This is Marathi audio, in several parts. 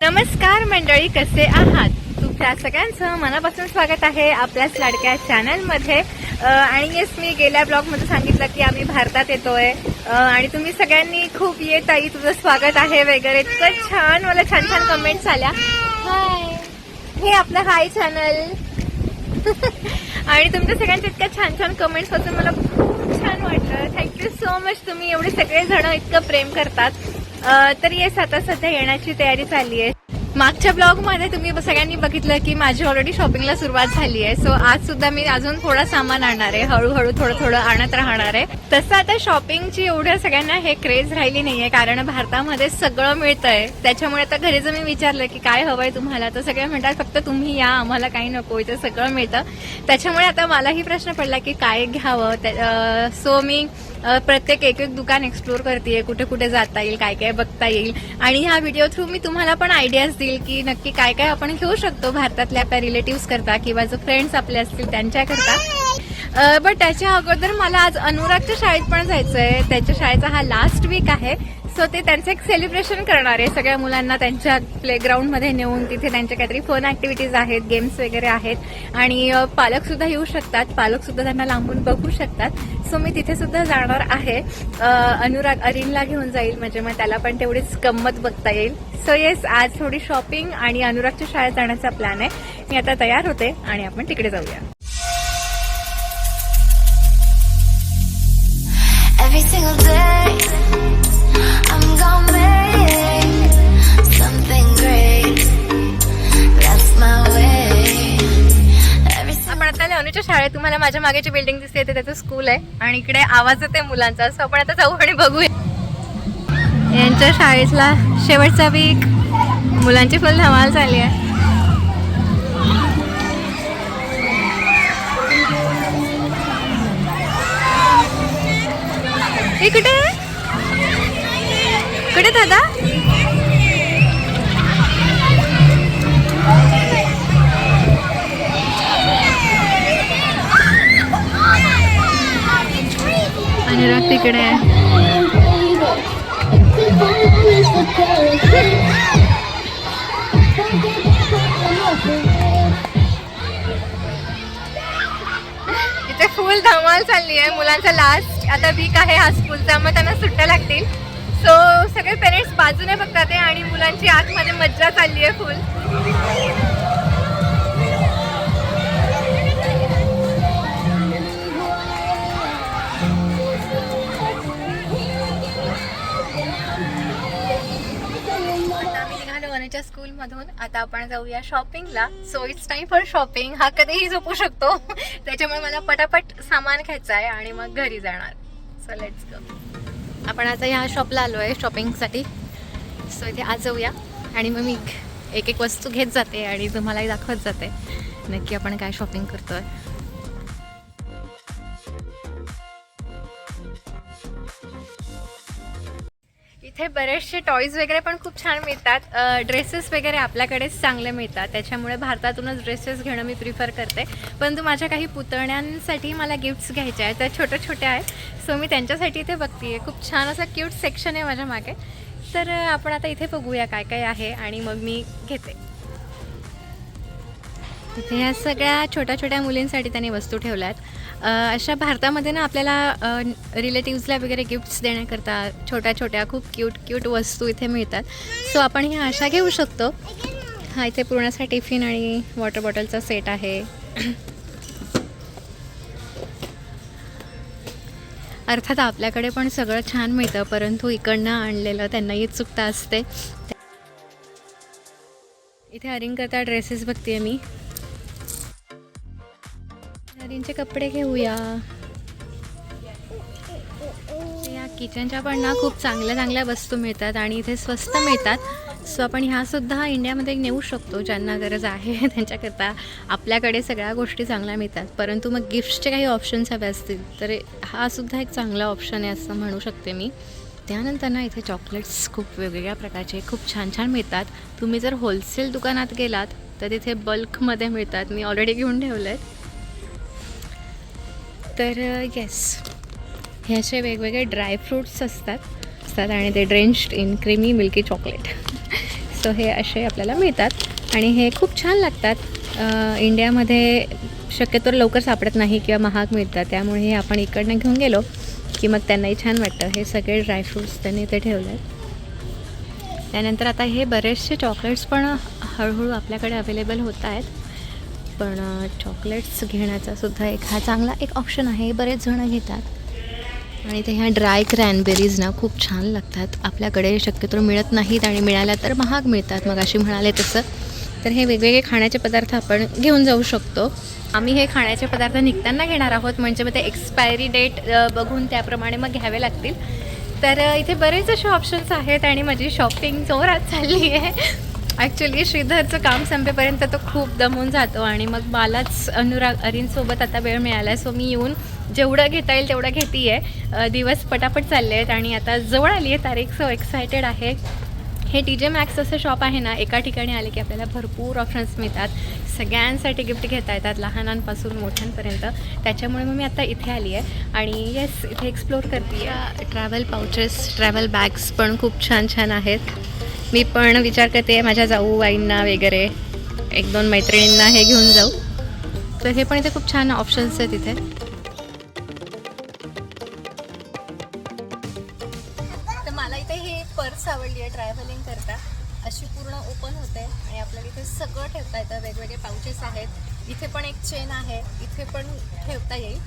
नमस्कार मंडळी कसे आहात? तुमच्या सगळ्यांचं मनापासून स्वागत आहे आपल्याच लाडक्या चॅनलमध्ये. आणि येस मी गेल्या ब्लॉगमध्ये सांगितलं की आम्ही भारतात येतोय. आणि तुम्ही सगळ्यांनी खूप येत आई तुझं स्वागत आहे वगैरे. इतकं छान मला छान छान कमेंट्स आल्या. हाय हे आपलं हाय चॅनल आणि तुमच्या सगळ्यांच्या इतक्या छान छान कमेंट्स वाचून मला खूप छान वाटलं. थँक्यू सो मच तुम्ही एवढे सगळे जण इतकं प्रेम करतात. तर येस आता सध्या येण्याची तयारी चालली आहे. मागच्या ब्लॉगमध्ये तुम्ही सगळ्यांनी बघितलं की माझी ऑलरेडी शॉपिंगला सुरुवात झाली आहे. सो आज सुद्धा मी अजून थोडा सामान आणणार आहे. हळूहळू थोडं थोडं आणत राहणार आहे. तसं आता शॉपिंगची एवढ्या सगळ्यांना हे क्रेज राहिली नाहीये कारण भारतामध्ये सगळं मिळतंय. त्याच्यामुळे आता घरी जर मी विचारलं की काय हवंय तुम्हाला? तर सगळे म्हणतात फक्त तुम्ही या आम्हाला काही नको इथं सगळं मिळतं. त्याच्यामुळे आता मलाही प्रश्न पडला की काय घ्यावं? सो मी प्रत्येक एक एक दुकान एक्सप्लोर करते कुठे कुठे जाता येईल काय काय बघता येईल. आणि ह्या व्हिडिओ थ्रू मी तुम्हाला पण आयडियाज असतील की नक्की काय काय आपण घेऊ शकतो भारतातल्या आपल्या रिलेटिव्ह करता किंवा जो फ्रेंड्स आपले असतील त्यांच्याकरता बट त्याच्या अगोदर मला आज अनुरागच्या शाळेत पण जायचं आहे त्याच्या शाळेचा हा लास्ट वीक आहे. सो ते त्यांचं एक सेलिब्रेशन करणार आहे. सगळ्या मुलांना त्यांच्या प्लेग्राऊंडमध्ये नेऊन तिथे त्यांच्या काहीतरी फन ऍक्टिव्हिटीज आहेत गेम्स वगैरे आहेत. आणि पालक सुद्धा येऊ शकतात. पालक सुद्धा त्यांना लांबून बघू शकतात. सो मी तिथे सुद्धा जाणार आहे. अनुराग अरिनला घेऊन जाईल म्हणजे मग त्याला पण तेवढीच गंमत बघता येईल. सो येस आज थोडी शॉपिंग आणि अनुरागच्या शाळेत जाण्याचा प्लॅन आहे. मी आता तयार होते आणि आपण तिकडे जाऊया. मला माझ्या मागेची बिल्डिंग दिसते ते त्याचं स्कूल आहे. आणि इकडे आवाज येते मुलांचा सो आपण आता जाऊ आणि बघूया. यांच्या शाळेतला शेवटचा वीक मुलांची फुल धमाल झाली आहे. हे कुठे कुठे दादा? म्हणजे अनुराग तिकडे आहे. इथे फुल धमाल चालली आहे मुलांचा लास्ट आता वीक आहे हा स्कूलचा मग त्यांना सुट्ट्या लागतील. सो सगळे पेरेंट्स बाजूने बघतात आहे आणि मुलांची आतमध्ये मज्जा चालली आहे फुल आम्ही स्कूलमधून आता आपण जाऊया शॉपिंगला. So it's time for shopping हा कधीही झोपू शकतो. त्याच्यामुळे मला पटापट सामान घ्यायचं आहे आणि मग घरी जाणार. सो लेट्स गो आपण आता ह्या शॉपला आलो आहे शॉपिंगसाठी सो इथे आज जाऊया. आणि मग मी एक एक वस्तू घेत जाते आणि तुम्हालाही दाखवत जाते. नक्की आपण काय शॉपिंग करतोय. इथे बरेचसे टॉईज वगैरे पण खूप छान मिळतात. ड्रेसेस वगैरे आपल्याकडेच चांगले मिळतात. त्याच्यामुळे भारतातूनच ड्रेसेस घेणं मी प्रिफर करते. परंतु माझ्या काही पुतण्यांसाठी मला गिफ्ट्स घ्यायचे आहेत. त्या छोट्या छोट्या आहेत. सो मी त्यांच्यासाठी इथे बघते खूप छान असं क्यूट सेक्शन आहे माझ्या मागे. तर आपण आता इथे बघूया काय काय आहे आणि मग मी घेते. इथे ह्या सगळ्या छोट्या छोट्या मुलींसाठी त्यांनी वस्तू ठेवल्या आहेत अशा भारतामध्ये ना आपल्याला रिलेटिव्सला वगैरे गिफ्ट्स देण्याकरता छोट्या छोट्या खूप क्यूट क्यूट वस्तू इथे मिळतात. सो आपण ह्या अशा घेऊ शकतो. हा इथे पूर्ण टिफिन आणि वॉटर बॉटलचा सेट आहे. अर्थात आपल्याकडे पण सगळं छान मिळतं परंतु इकडनं आणलेलं त्यांनाही उत्सुकता असते. इथे अरिंग करता ड्रेसेस बघते मी. त्यांचे कपडे घेऊया. या किचनच्या पण ना खूप चांगल्या चांगल्या वस्तू मिळतात आणि इथे स्वस्त मिळतात. सो आपण ह्या सुद्धा इंडियामध्ये नेऊ शकतो ज्यांना गरज आहे. त्यांच्याकरता आपल्याकडे सगळ्या गोष्टी चांगल्या मिळतात. परंतु मग गिफ्ट्सचे काही ऑप्शन्स हवे असतील तर हा सुद्धा एक चांगला ऑप्शन आहे असं म्हणू शकते मी. त्यानंतर ना इथे चॉकलेट्स खूप वेगवेगळ्या प्रकारचे खूप छान छान मिळतात. तुम्ही जर होलसेल दुकानात गेलात तर तिथे बल्कमध्ये मिळतात. मी ऑलरेडी घेऊन ठेवले आहेत तर येस हे असे वेगवेगळे ड्रायफ्रूट्स असतात. असतात आणि ते drenched in creamy milky chocolate so हे असे आपल्याला मिळतात. आणि हे खूप छान लागतात. इंडियामध्ये शक्यतो लवकर सापडत नाही किंवा महाग मिळतात. त्यामुळे हे आपण इकडनं घेऊन गेलो की मग त्यांनाही छान वाटतं. हे सगळे ड्रायफ्रूट्स त्यांनी इथे ठेवले आहेत त्यानंतर आता हे बरेचसे चॉकलेट्स पण हळूहळू आपल्याकडे अवेलेबल होत आहेत. पण चॉकलेट्स घेण्याचा सुद्धा एक हा चांगला एक ऑप्शन आहे. बरेच जणं घेतात. आणि ते ह्या ड्राय क्रॅनबेरीज ना खूप छान लागतात. आपल्याकडे शक्यतो मिळत नाहीत आणि मिळाल्या तर महाग मिळतात. मग अशी म्हणाले तसं. तर हे वेगवेगळे खाण्याचे पदार्थ आपण घेऊन जाऊ शकतो. आम्ही हे खाण्याचे पदार्थ निघताना घेणार आहोत. म्हणजे मग ते एक्सपायरी डेट बघून त्याप्रमाणे मग घ्यावे लागतील. तर इथे बरेच असे ऑप्शन्स आहेत आणि माझी शॉपिंग जोरात चालली आहे ॲक्च्युली श्रीधरचं काम संपेपर्यंत तो खूप दमून जातो आणि मग मलाच अनुराग अरींसोबत आता वेळ मिळाला सो मी येऊन जेवढं घेता येईल तेवढं घेते आहे दिवस पटापट चालले आहेत आणि आता जवळ आली आहे तारीख सो एक्सायटेड आहे. हे टी जे मॅक्स असं शॉप आहे ना एका ठिकाणी आले की आपल्याला भरपूर ऑप्शन्स मिळतात. सगळ्यांसाठी गिफ्ट घेता येतात लहानांपासून मोठ्यांपर्यंत. त्याच्यामुळे मग मी आता इथे आली आहे आणि येस इथे एक्सप्लोर करते ट्रॅव्हल पाउचेस ट्रॅव्हल बॅग्स पण खूप छान छान आहेत. मी पण विचार करते माझ्या जाऊ आईंना वगैरे. एक दोन मैत्रिणींना हे घेऊन जाऊ. तर हे पण इथे खूप छान ऑप्शन्स आहेत इथे. तर मला इथे ही पर्स आवडली आहे ट्रॅव्हलिंग करता. अशी पूर्ण ओपन होते आणि आपल्याला इथे सगळं ठेवता येतं. वेगवेगळे पाऊचेस आहेत. इथे पण एक चेन आहे. इथे पण ठेवता येईल.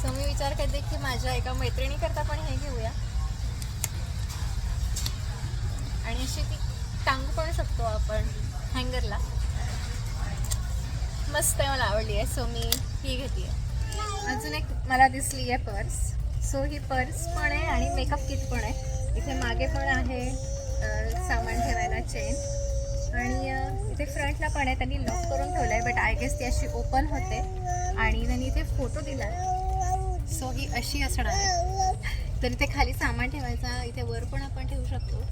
सो मी विचार करते की माझ्या एका मैत्रिणीकरता पण हे घेऊया. आणि अशी ती टांगू पण शकतो आपण हँगरला. मस्त आहे मला आवडली आहे. सो मी ही घेतली आहे अजून एक मला दिसली आहे पर्स. सो ही पर्स पण आहे आणि मेकअप किट पण आहे. इथे मागे पण आहे सामान ठेवायला चेन आणि इथे फ्रंटला पण आहे. त्यांनी लॉक करून ठेवलं आहे बट आय गेस ती अशी ओपन होते. आणि त्यांनी इथे फोटो दिला सो ही अशी असणार आहे. तर इथे खाली सामान ठेवायचा इथे वर पण आपण ठेवू शकतो.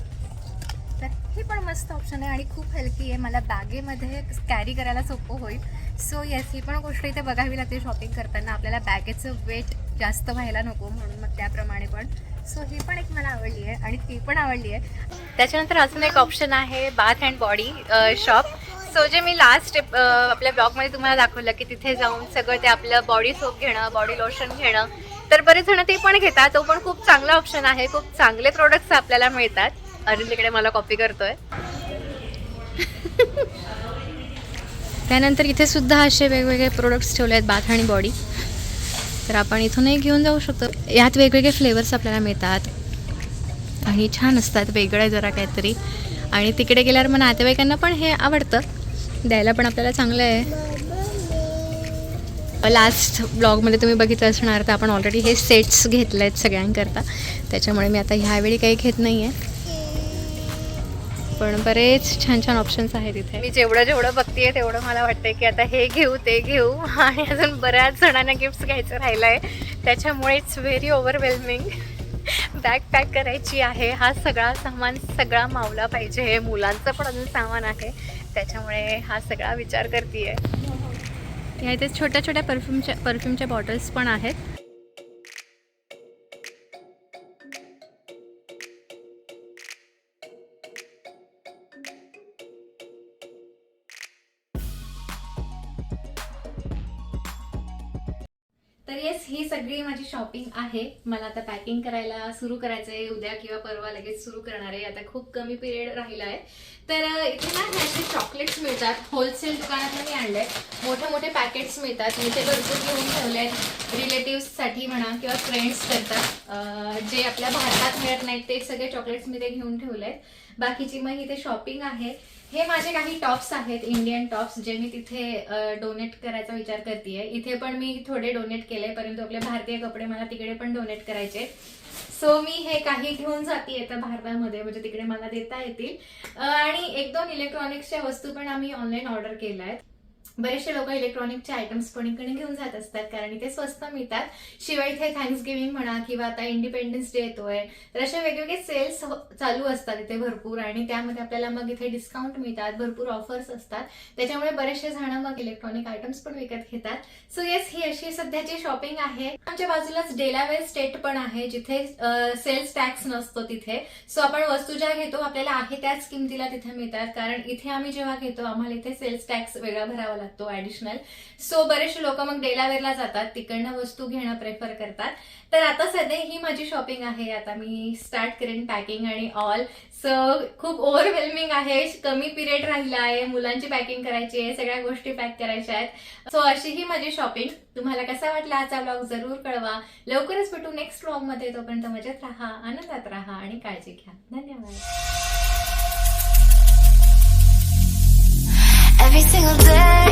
तर हे पण मस्त ऑप्शन आहे आणि खूप हलकी आहे. मला बॅगेमध्ये कॅरी करायला सोपं होईल. सो येस ही पण गोष्ट इथे बघावी लागते शॉपिंग करताना. आपल्याला बॅगेचं वेट जास्त व्हायला नको म्हणून मग त्याप्रमाणे पण. सो ही पण एक मला आवडली आहे आणि ती पण आवडली आहे. त्याच्यानंतर अजून एक ऑप्शन आहे bath and body shop so जे मी लास्ट आपल्या ब्लॉगमध्ये तुम्हाला दाखवलं की तिथे जाऊन सगळं ते आपलं बॉडी सोप घेणं बॉडी लोशन घेणं. तर बरेच जण ते पण घेतात. तो पण खूप चांगला ऑप्शन आहे. खूप चांगले प्रोडक्ट्स आपल्याला मिळतात. अरुण तिकडे मला कॉपी करतोय. त्यानंतर इथे सुद्धा असे वेगवेगळे प्रोडक्ट्स ठेवले आहेत बाथ आणि बॉडी तर आपण इथूनही घेऊन जाऊ शकतो. यात वेगवेगळे फ्लेवर्स आपल्याला मिळतात. आणि छान असतात वेगळं आहे जरा काहीतरी. आणि तिकडे गेल्यावर मग नातेवाईकांना पण हे आवडतं. द्यायला पण आपल्याला चांगलं आहे. लास्ट ब्लॉगमध्ये तुम्ही बघितलं असणार तर आपण ऑलरेडी हे सेट्स घेतले आहेत सगळ्यांकरता. त्याच्यामुळे मी आता ह्यावेळी काही घेत नाही आहे पण बरेच छान छान ऑप्शन्स आहेत इथे. मी जेवढं जेवढं बघतेय तेवढं मला वाटतंय की आता हे घेऊ ते घेऊ. आणि अजून बऱ्याच जणांना गिफ्ट्स घ्यायचं राहिलं आहे त्याच्यामुळे it's very overwhelming bag pack करायची आहे. हा सगळा सामान सगळा मावला पाहिजे. मुलांचं पण अजून सामान आहे. त्याच्यामुळे हा सगळा विचार करते या इथे छोट्या छोट्या परफ्यूमच्या परफ्यूमच्या बॉटल्स पण आहेत. तर येस ही सगळी माझी शॉपिंग आहे. मला आता पॅकिंग करायला सुरू करायचं आहे उद्या किंवा परवा लगेच सुरू करणार आहे. आता खूप कमी पिरियड राहिला आहे. तर इथे ना ह्याचे चॉकलेट्स मिळतात. होलसेल दुकानातून मी आणले मोठे मोठे पॅकेट्स मिळतात. मी ते भरपूर घेऊन ठेवले आहेत. रिलेटिव्हसाठी म्हणा किंवा फ्रेंड्स करतात. जे आपल्या भारतात मिळत नाहीत ते सगळे चॉकलेट्स मी ते घेऊन ठेवले आहेत. बाकीची मग इथे शॉपिंग आहे. हे माझे काही टॉप्स आहेत इंडियन टॉप्स जे मी तिथे डोनेट करायचा विचार करते इथे पण मी थोडे डोनेट केले परंतु आपले भारतीय कपडे मला तिकडे पण डोनेट करायचे. सो मी हे काही घेऊन जाते आता भारतामध्ये म्हणजे तिकडे मला देता येतील. आणि एक दोन इलेक्ट्रॉनिक्सच्या वस्तू पण आम्ही ऑनलाईन ऑर्डर केल्या आहेत बरेचसे लोक इलेक्ट्रॉनिकचे आयटम्स पण इकडे घेऊन जात असतात कारण इथे स्वस्त मिळतात. शिवाय इथे थँक्स गिव्हिंग म्हणा किंवा आता इंडिपेंडन्स डे येतोय तर असे वेगवेगळे सेल्स हो- चालू असतात इथे भरपूर आणि त्यामध्ये आपल्याला मग इथे डिस्काउंट मिळतात भरपूर ऑफर्स असतात. त्याच्यामुळे बरेचसे जण मग इलेक्ट्रॉनिक आयटम्स पण विकत घेतात. सो येस ही अशी सध्याची शॉपिंग आहे. आमच्या बाजूलाच डेलावेल स्टेट पण आहे जिथे सेल्स टॅक्स नसतो तिथे. सो आपण वस्तू ज्या घेतो आपल्याला आहे त्याच किमतीला तिथे मिळतात. कारण इथे आम्ही जेव्हा घेतो आम्हाला इथे सेल्स टॅक्स वेगळा भरावा लागतो. ऍडिशनल सो बरेचसे लोक मग डेलावेरला जातात तिकडनं वस्तू घेणं प्रेफर करतात. तर आता सध्या ही माझी शॉपिंग आहे. आता मी स्टार्ट करेन पॅकिंग आणि ऑल सो खूप ओव्हरवेल्मिंग आहे. कमी पिरियड राहिला आहे. मुलांची पॅकिंग करायची आहे. सगळ्या गोष्टी पॅक करायच्या आहेत. सो अशी ही माझी शॉपिंग तुम्हाला कसा वाटला आजचा ब्लॉग जरूर कळवा. लवकरच भेटू नेक्स्ट ब्लॉगमध्ये तोपर्यंत मजेत राहा आनंदात राहा आणि काळजी घ्या. धन्यवाद. Every single day.